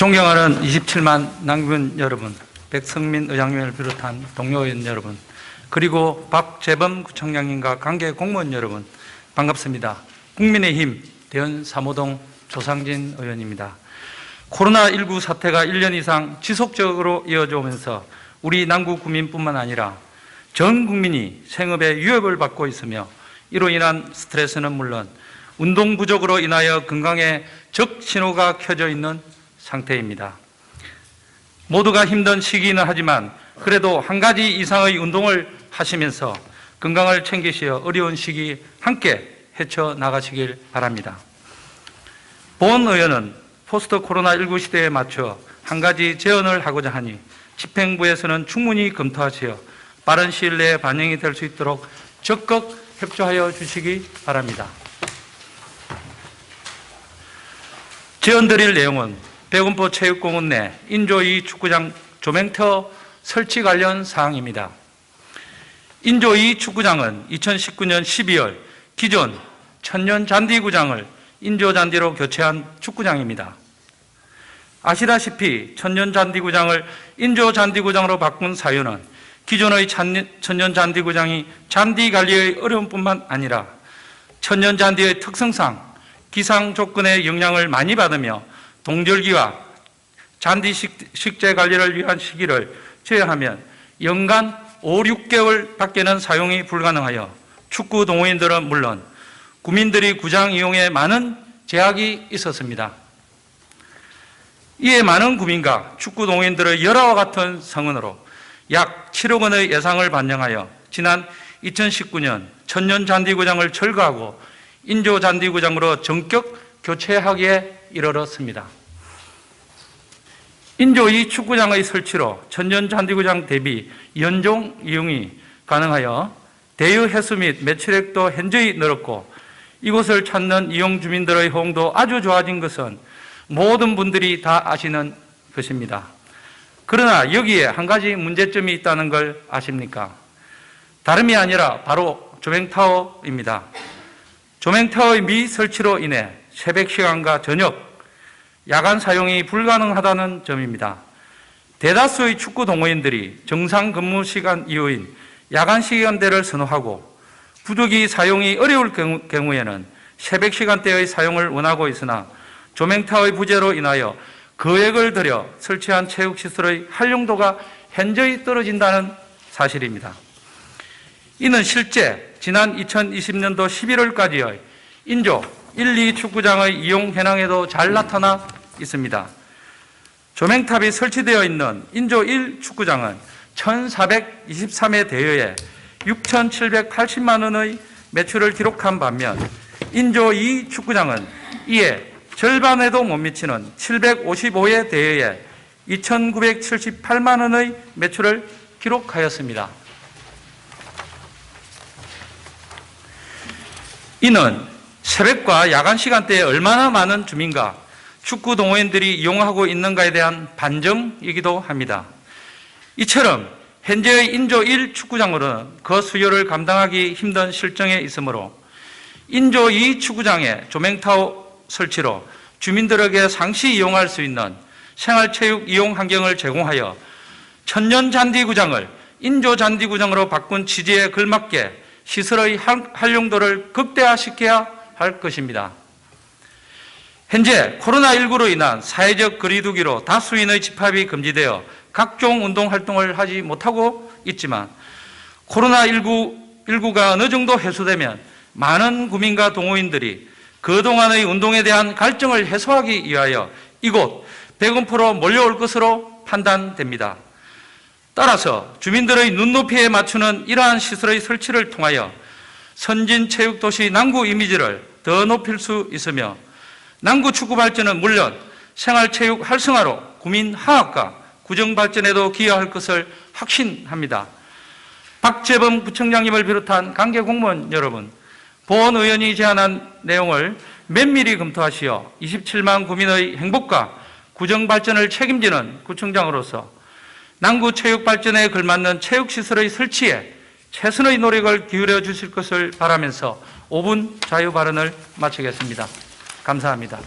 존경하는 27만 남군 여러분, 백성민 의장님을 비롯한 동료 의원 여러분, 그리고 박재범 구청장님과 관계 공무원 여러분, 반갑습니다. 국민의힘 대연 3호동 조상진 의원입니다. 코로나19 사태가 1년 이상 지속적으로 이어져 오면서 우리 남구 구민뿐만 아니라 전 국민이 생업에 위협을 받고 있으며 이로 인한 스트레스는 물론 운동 부족으로 인하여 건강에 적 신호가 켜져 있는 상태입니다. 모두가 힘든 시기는 하지만 그래도 한 가지 이상의 운동을 하시면서 건강을 챙기시어 어려운 시기 함께 헤쳐 나가시길 바랍니다. 본 의원은 포스트 코로나19 시대에 맞춰 한 가지 제언을 하고자 하니 집행부에서는 충분히 검토하시어 빠른 시일 내에 반영이 될 수 있도록 적극 협조하여 주시기 바랍니다. 제언 드릴 내용은 백운포 체육공원 내 인조 2 축구장 조명터 설치 관련 사항입니다. 인조 2 축구장은 2019년 12월 기존 천년 잔디구장을 인조 잔디로 교체한 축구장입니다. 아시다시피 천년 잔디구장을 인조 잔디구장으로 바꾼 사유는 기존의 천년 잔디구장이 잔디 관리의 어려움뿐만 아니라 천년 잔디의 특성상 기상 조건의 영향을 많이 받으며 동절기와 잔디 식재 관리를 위한 시기를 제외하면 연간 5, 6개월 밖에는 사용이 불가능하여 축구 동호인들은 물론 구민들이 구장 이용에 많은 제약이 있었습니다. 이에 많은 구민과 축구 동호인들의 열화와 같은 성원으로 약 7억 원의 예상을 반영하여 지난 2019년 천년 잔디구장을 철거하고 인조 잔디구장으로 전격 교체하기에 이르렀습니다. 인조 2 축구장의 설치로 천년 잔디구장 대비 연종 이용이 가능하여 대유 횟수 및 매출액도 현저히 늘었고 이곳을 찾는 이용 주민들의 호응도 아주 좋아진 것은 모든 분들이 다 아시는 것입니다. 그러나 여기에 한 가지 문제점이 있다는 걸 아십니까? 다름이 아니라 바로 조명타워입니다. 조명타워의 미설치로 인해 새벽 시간과 저녁, 야간 사용이 불가능하다는 점입니다. 대다수의 축구 동호인들이 정상 근무 시간 이후인 야간 시간대를 선호하고 부득이 사용이 어려울 경우, 에는 새벽 시간대의 사용을 원하고 있으나 조명타의 부재로 인하여 거액을 들여 설치한 체육시설의 활용도가 현저히 떨어진다는 사실입니다. 이는 실제 지난 2020년도 11월까지의 인조 1, 2 축구장의 이용 현황에도 잘 나타나 있습니다. 조명탑이 설치되어 있는 인조 1 축구장은 1423회 대여에 6,780만 원의 매출을 기록한 반면 인조 2 축구장은 이에 절반에도 못 미치는 755회 대여에 2,978만 원의 매출을 기록하였습니다. 이는 새벽과 야간 시간대에 얼마나 많은 주민과 축구 동호인들이 이용하고 있는가에 대한 반증이기도 합니다. 이처럼 현재의 인조 1 축구장으로는 그 수요를 감당하기 힘든 실정에 있으므로 인조 2 축구장의 조명타워 설치로 주민들에게 상시 이용할 수 있는 생활체육 이용 환경을 제공하여 천년 잔디구장을 인조 잔디구장으로 바꾼 취지에 걸맞게 시설의 활용도를 극대화시켜야 할 것입니다. 현재 코로나19로 인한 사회적 거리두기로 다수인의 집합이 금지되어 각종 운동 활동을 하지 못하고 있지만 코로나19가 어느 정도 해소되면 많은 구민과 동호인들이 그동안의 운동에 대한 갈증을 해소하기 위하여 이곳 백운포로 몰려올 것으로 판단됩니다. 따라서 주민들의 눈높이에 맞추는 이러한 시설의 설치를 통하여 선진 체육도시 남구 이미지를 더 높일 수 있으며 남구 축구 발전은 물론 생활체육 활성화로 구민 화합과 구정 발전에도 기여할 것을 확신합니다. 박재범 부청장님을 비롯한 관계 공무원 여러분, 보원 의원이 제안한 내용을 면밀히 검토하시어 27만 구민의 행복과 구정 발전을 책임지는 구청장으로서 남구 체육 발전에 걸맞는 체육 시설의 설치에 최선의 노력을 기울여 주실 것을 바라면서 5분 자유 발언을 마치겠습니다. 감사합니다.